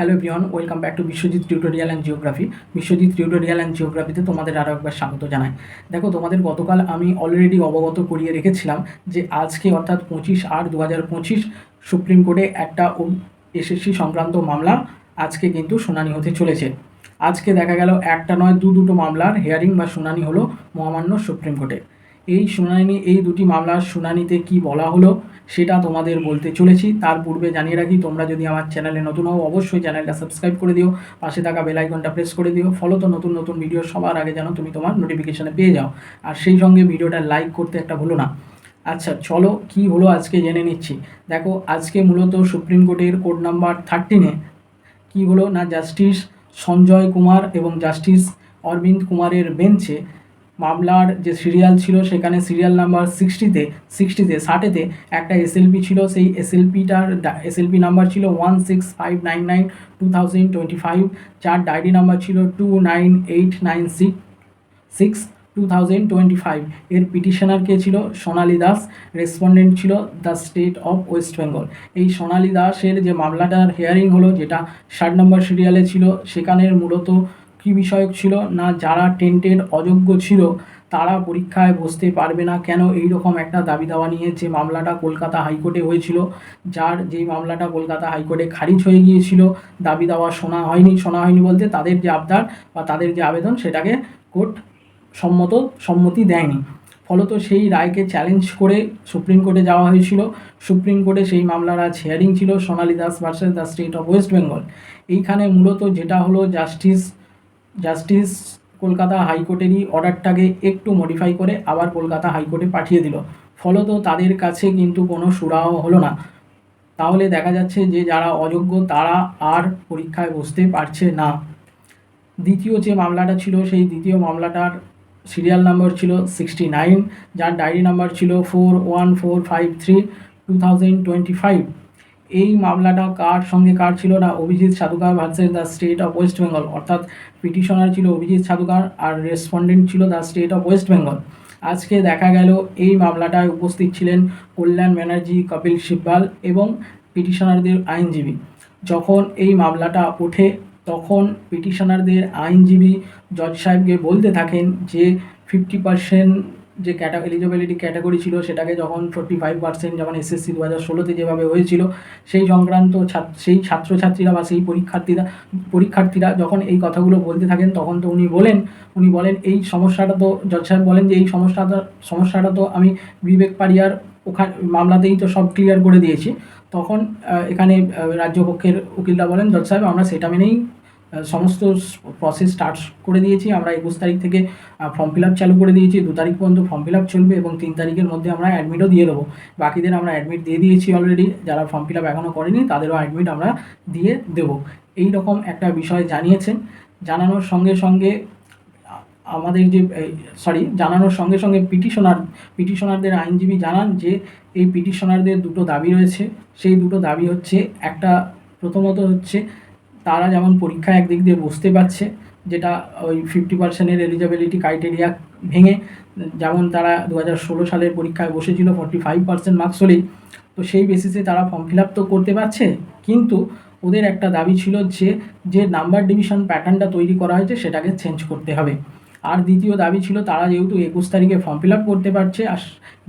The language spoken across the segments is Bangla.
Hello everyone welcome back to Biswajit tutorial and geography Biswajit tutorial and জিওগ্রাফিতে তোমাদের আরও একবার স্বাগত জানাই। দেখো, তোমাদের গতকাল আমি অলরেডি অবগত করিয়ে রেখেছিলাম যে আজকে অর্থাৎ পঁচিশ আট দু হাজার পঁচিশ সুপ্রিম কোর্টে একটা এসএসসি সংক্রান্ত মামলা আজকে কিন্তু শুনানি হতে চলেছে। আজকে দেখা গেল একটা নয়, দু দুটো মামলার হেয়ারিং বা শুনানি হলো মহামান্য সুপ্রিম কোর্টে। এই শুনানি, এই দুটি মামলার শুনানিতে কি বলা হলো সেটা তোমাদের বলতে চলেছি। তার পূর্বে জানিয়ে রাখি, তোমরা যদি আমার চ্যানেলে নতুন হও, অবশ্যই চ্যানেলটা সাবস্ক্রাইব করে দিও। পাশে থাকা বেল আইকনটা প্রেস করে দিও। ফলো তো নতুন নতুন ভিডিও সবার আগে যেন তুমি তোমার নোটিফিকেশানে পেয়ে যাও। আর সেই সঙ্গে ভিডিওটা লাইক করতে একটা ভুলো না। আচ্ছা চলো কি হলো আজকে জেনে নিচ্ছি। দেখো, আজকে মূলত সুপ্রিম কোর্টের কোড নাম্বার থার্টিনে কি হলো না, জাস্টিস সঞ্জয় কুমার এবং জাস্টিস অরবিন্দ কুমারের বেঞ্চে মামলার যে সিরিয়াল ছিল, সেখানে সিরিয়াল নাম্বার সিক্সটিতে সিক্সটিতে ষাটেতে একটা এসএলপি ছিল। সেই এসএলপিটার এসএলপি নাম্বার ছিল one six five nine nine two thousand twenty five যার ডায়েরি নাম্বার ছিল two nine eight nine six six two thousand twenty five এর পিটিশনার কে ছিল? সোনালি দাস। রেসপন্ডেন্ট ছিল the state of West Bengal এই সোনালি দাসের যে মামলাটার হেয়ারিং হলো, যেটা ষাট নম্বর সিরিয়ালে ছিল, সেখানের মূলত কী বিষয়ক ছিল, না যারা টেন্টের অযোগ্য ছিল, তারা পরীক্ষায় বসতে পারবে না। কেন এই রকম একটা দাবি দাওয়া নিয়ে যে মামলাটা কলকাতা হাইকোর্টে হয়েছিল, যার যেই মামলাটা কলকাতা হাইকোর্টে খারিজ হয়ে গিয়েছিল দাবি দাওয়া শোনা হয়নি শোনা হয়নি বলতে তাদের যে আবদার বা তাদের যে আবেদন, সেটাকে কোর্ট সম্মত, সম্মতি দেয়নি। ফলত সেই রায়কে চ্যালেঞ্জ করে সুপ্রিম কোর্টে যাওয়া হয়েছিল। সুপ্রিম কোর্টে সেই মামলার আজ হিয়ারিং ছিল Sonali Das versus the state of West Bengal এইখানে মূলত যেটা হলো জাস্টিস জাস্টিস কলকাতা হাইকোর্টেরই অর্ডারটাকে একটু মডিফাই করে আবার কলকাতা হাইকোর্টে পাঠিয়ে দিল। ফলত তাদের কাছে কিন্তু কোনো সুরাহ হলো না। তাহলে দেখা যাচ্ছে যে যারা অযোগ্য তারা আর পরীক্ষায় বসতে পারছে না। দ্বিতীয় যে মামলাটা ছিল, সেই দ্বিতীয় মামলাটার সিরিয়াল নাম্বার ছিল সিক্সটি নাইন যার ডায়েরি নাম্বার ছিল four one four five three two thousand twenty five এই মামলাটা কার সঙ্গে কার ছিল না? Abhijit Sadhukar versus the state of West Bengal. অর্থাৎ পিটিশনার ছিল অভিজিৎ সাধুকার আর রেসপন্ডেন্ট ছিল the state of West Bengal. আজকে দেখা গেল এই মামলাটায় উপস্থিত ছিলেন কল্যাণ ব্যানার্জি, কপিল সিব্বাল এবং পিটিশনারদের আইনজীবী। যখন এই মামলাটা ওঠে, তখন পিটিশনারদের আইনজীবী জজ সাহেবকে বলতে থাকেন যে, ফিফটি পার্সেন্ট যে ক্যাটা এলিজিবিলিটি ক্যাটাগরি ছিল সেটাকে যখন ফোর্টি ফাইভ পার্সেন্ট যখন এসএসসি দু হাজার ষোলোতে যেভাবে হয়েছিল, সেই সংক্রান্ত সেই ছাত্রছাত্রীরা বা সেই পরীক্ষার্থীরা পরীক্ষার্থীরা যখন এই কথাগুলো বলতে থাকেন, তখন তো উনি বলেন উনি বলেন, এই সমস্যাটা তো, জজ সাহেব বলেন যে এই সমস্যাটা সমস্যাটা তো আমি বিবেক পারিয়ার ওখানে মামলাতেই তো সব ক্লিয়ার করে দিয়েছি। তখন এখানে রাজ্যপক্ষের উকিলরা বলেন, জজ সাহেব আমরা সেটা মেনেই সমস্ত প্রসেস স্টার্ট করে দিয়েছি। আমরা একুশ তারিখ থেকে ফর্ম ফিল আপ চালু করে দিয়েছি। দু তারিখ পর্যন্ত ফর্ম ফিল আপ চলবে এবং তিন তারিখের মধ্যে আমরা অ্যাডমিটও দিয়ে দেবো। বাকিদের আমরা অ্যাডমিট দিয়ে দিয়েছি অলরেডি যারা ফর্ম ফিল আপ এখনও করেনি, তাদেরও অ্যাডমিট আমরা দিয়ে দেবো। এই রকম একটা বিষয় জানিয়েছেন। জানানোর সঙ্গে সঙ্গে, আমাদের যে সরি জানানোর সঙ্গে সঙ্গে পিটিশনার পিটিশনারদের আইনজীবী জানান যে, এই পিটিশনারদের দুটো দাবি রয়েছে। সেই দুটো দাবি হচ্ছে, একটা প্রথমত হচ্ছে তারা যেমন পরীক্ষায় একদিক দিয়ে বসতে পারছে, যেটা ওই ফিফটি পার্সেন্টের এলিজিবিলিটি ক্রাইটেরিয়া ভেঙে, যেমন তারা দু হাজার ষোলো সালের পরীক্ষায় বসেছিল ফর্টি ফাইভ পার্সেন্ট মার্কস হলেই, তো সেই বেসিসে তারা ফর্ম ফিল আপ তো করতে পারছে, কিন্তু ওদের একটা দাবি ছিল যে যে নাম্বার ডিভিশন প্যাটার্নটা তৈরি করা হয়েছে সেটাকে চেঞ্জ করতে হবে। আর দ্বিতীয় দাবি ছিল তারা যেহেতু একুশ তারিখে ফর্ম ফিল আপ করতে পারছে, আর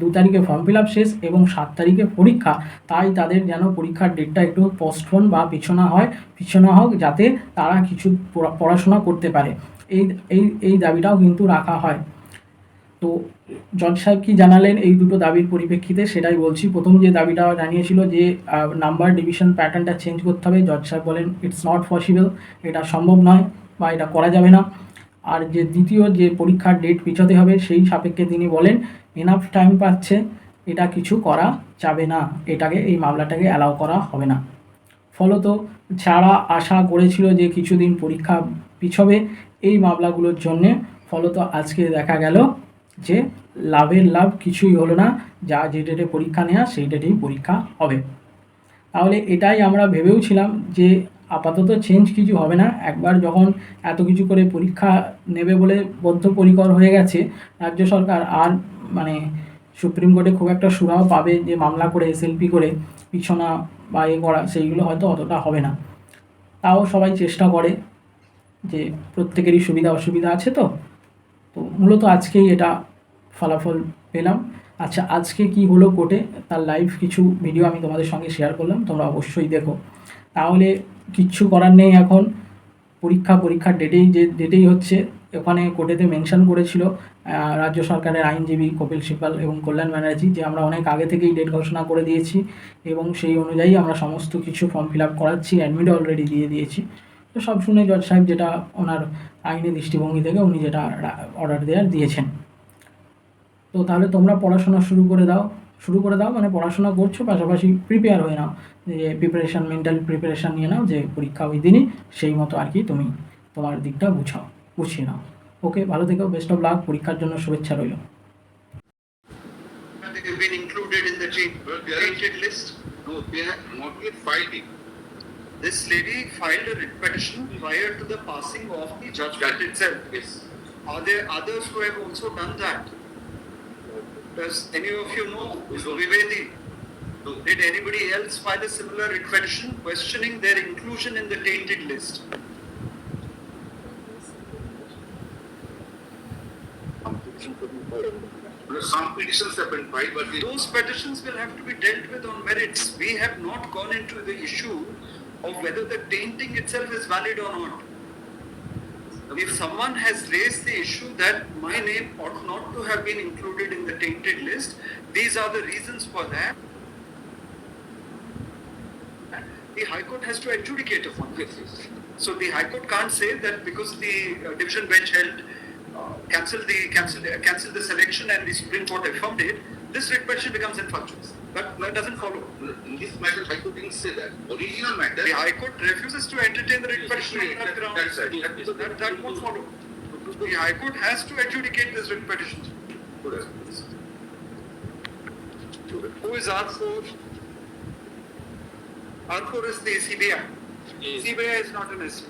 দু তারিখে ফর্ম ফিল আপ শেষ এবং সাত তারিখে পরীক্ষা, তাই তাদের যেন পরীক্ষার ডেটটা একটু পোস্টফোন বা পিছনা হয়, পিছনা হোক যাতে তারা কিছু পড়াশোনা করতে পারে। এই এই এই দাবিটাও কিন্তু রাখা হয়। তো জজ সাহেব কি জানালেন এই দুটো দাবির পরিপ্রেক্ষিতে? সেটাই বলছি। প্রথম যে দাবিটা জানিয়েছিল যে নাম্বার ডিভিশন প্যাটার্নটা চেঞ্জ করতে হবে, জজ সাহেব বলেন ইটস নট পসিবল এটা সম্ভব নয় বা এটা করা যাবে না। আর যে দ্বিতীয় যে পরীক্ষার ডেট পিছোতে হবে, সেই সাপেক্ষে তিনি বলেন এনাফ টাইম পাচ্ছে, এটা কিছু করা যাবে না। এটাকে, এই মামলাটাকে অ্যালাউ করা হবে না। ফলত যারা আশা করেছিল যে কিছুদিন পরীক্ষা পিছবে এই মামলাগুলোর জন্যে। ফলত আজকে দেখা গেল যে লাভের লাভ কিছুই হলো না। যা যে ডেটে পরীক্ষা নেওয়া সেই ডেটেই পরীক্ষা হবে। তাহলে এটাই আমরা ভেবেও ছিলাম যে আপাতত চেঞ্জ কিছু হবে না। একবার যখন এত কিছু করে পরীক্ষা নেবে বলে বদ্ধপরিকর হয়ে গেছে, রাজ্য সরকার আর মানে সুপ্রিম কোর্টে খুব একটা সুরাহ পাবে যে মামলা করে এসএলপি করে, পিছনা বা এ করা, সেইগুলো হয়তো অতটা হবে না। তাও সবাই চেষ্টা করে যে প্রত্যেকেরই সুবিধা অসুবিধা আছে তো। তো মূলত আজকেই এটা ফলাফল পেলাম। আচ্ছা আজকে কি হলো কোর্টে? তার লাইভ কিছু ভিডিও আমি তোমাদের সঙ্গে শেয়ার করলাম, তোমরা অবশ্যই দেখো। তাহলে কিচ্ছু করার নেই এখন। পরীক্ষা, পরীক্ষার ডেটেই যে ডেটেই হচ্ছে, ওখানে কোর্টেতে মেনশন করেছিল রাজ্য সরকারের আইনজীবী কপিল সিপাল এবং কল্যাণ ব্যানার্জি, যে আমরা অনেক আগে থেকেই ডেট ঘোষণা করে দিয়েছি এবং সেই অনুযায়ী আমরা সমস্ত কিছু ফর্ম ফিল আপ করাচ্ছি অ্যাডমিট অলরেডি দিয়ে দিয়েছি। তো সব শুনে জজ সাহেব যেটা ওনার আইনি দৃষ্টিভঙ্গি থেকে উনি যেটা অর্ডার দেওয়ার দিয়েছেন। তো তাহলে তোমরা পড়াশোনা শুরু করে দাও শুরু করে দাও মানে পড়াশোনা করছ, পাশাপাশি প্রিপেয়ার হয়ে নাও যে প্রিপারেশান মেন্টাল প্রিপারেশান নিয়ে নাও, যে পরীক্ষা ওই দিনই সেই মতো আর কি তুমি তোমার দিকটা বুঝাও বুঝিয়ে নাও ওকে ভালো থেকো বেস্ট অফ লাক পরীক্ষার জন্য শুভেচ্ছা রইল This lady filed a writ petition prior to the passing of the judgment itself. Yes. Are there others? Does any of you know Vivedi? Did anybody else file a similar petition questioning their inclusion in the tainted list? Some petitions have been filed. No, Some petitions have been filed, but Those petitions will have to be dealt with on merits. We have not gone into the issue of whether the tainting itself is valid or not. If someone has raised the issue that my name ought not to have been included in the tainted list, these are the reasons for that. The High Court has to adjudicate upon this. So the High Court can't say that because the uh, division bench held, uh, cancelled the, cancelled, uh, cancelled the selection and the Supreme Court affirmed it, this writ petition becomes infructuous. That, that doesn't follow. in this matter, High Court didn't say that. Original matter. The High Court refuses to entertain the writ petition on that ground. That's right. So that, that won't follow. The High Court has to adjudicate this writ petition. Who is R4? R4 is the CBI. CBI is not an SC.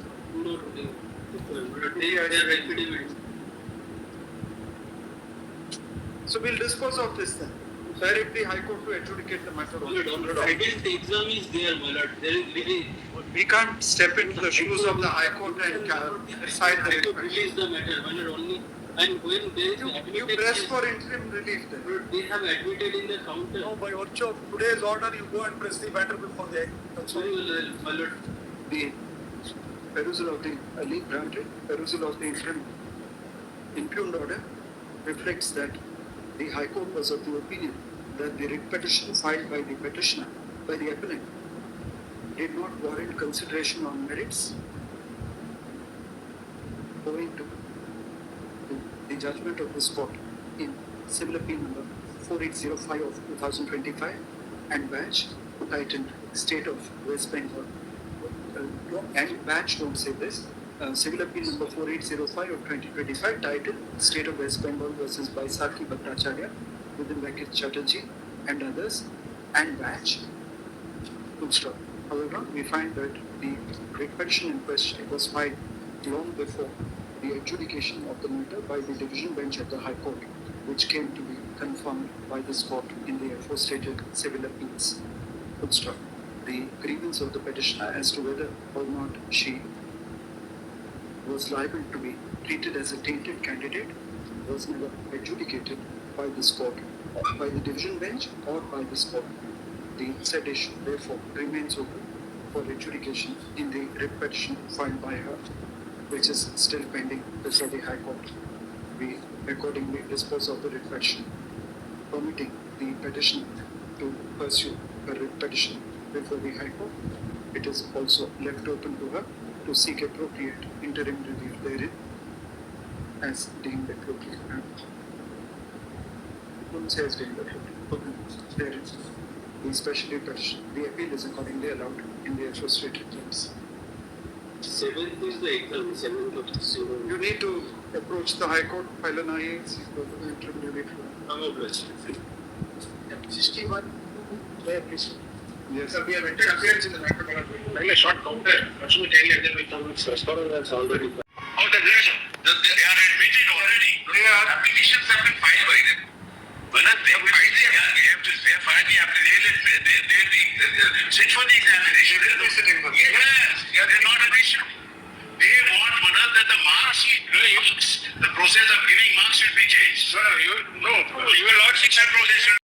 So we'll dispose of this then. Direct the High Court to adjudicate the matter. Second exam is there, my lord. There is really. We can't step into the shoes of the High Court and decide the High writ Court petition. release the matter, my lord, only. And when there is You, you press case, for interim relief then. they have admitted in the counter. No, by virtue of today's order, you go and press the matter before the. That's So, all. my lord, The perusal of the, leave granted, perusal of the interim impugned order reflects that the High Court was of the opinion that the writ petition filed by the petitioner, by the appellant, did not warrant consideration on merits owing to the- judgment of this court in civil appeal number 4805 of 2025 and batch titled State of West Bengal. Uh, and batch don't say this. Uh, civil appeal number 4805 of 2025 titled State of West Bengal versus Baisakhi Bhattacharya within bracket Chatterjee and others and batch stop. However, we find that the writ petition in question was filed long before the adjudication of the matter by the division bench at the High Court, which came to be confirmed by this court in the aforestated civil appeals. Full. The grievance of the petitioner as to whether or not she was liable to be treated as a tainted candidate was never adjudicated by this court, by the division bench or by the court. The said issue therefore remains open for adjudication in the writ petition filed by her, which is still pending before the High Court. We accordingly dispose of the writ petition, permitting the petitioner to pursue her writ petition before the High Court. It is also left open to her to seek appropriate interim relief therein as deemed appropriate. Wouldn't say as deemed appropriate. Therein, the specially petition, the appeal is accordingly allowed in the frustrated terms. seventh is the exam, seventh of December. You need to approach the High Court, file an IAC for the interim relief. I'm obliged. Sixty-one, there, please. Yes. Sir, we have entered appearance in the matter, but like a short counter, actually ten years, then we come with As far as that's already. Oh, the, they they are admitted already. Their applications have been filed by them. Well, they're fighting. We have to, they're fighting after They they they'll for the examination. Yes, yes they're not an issue. They want, Manas, that the marks the process of giving marks should be changed. You, no, you will not process.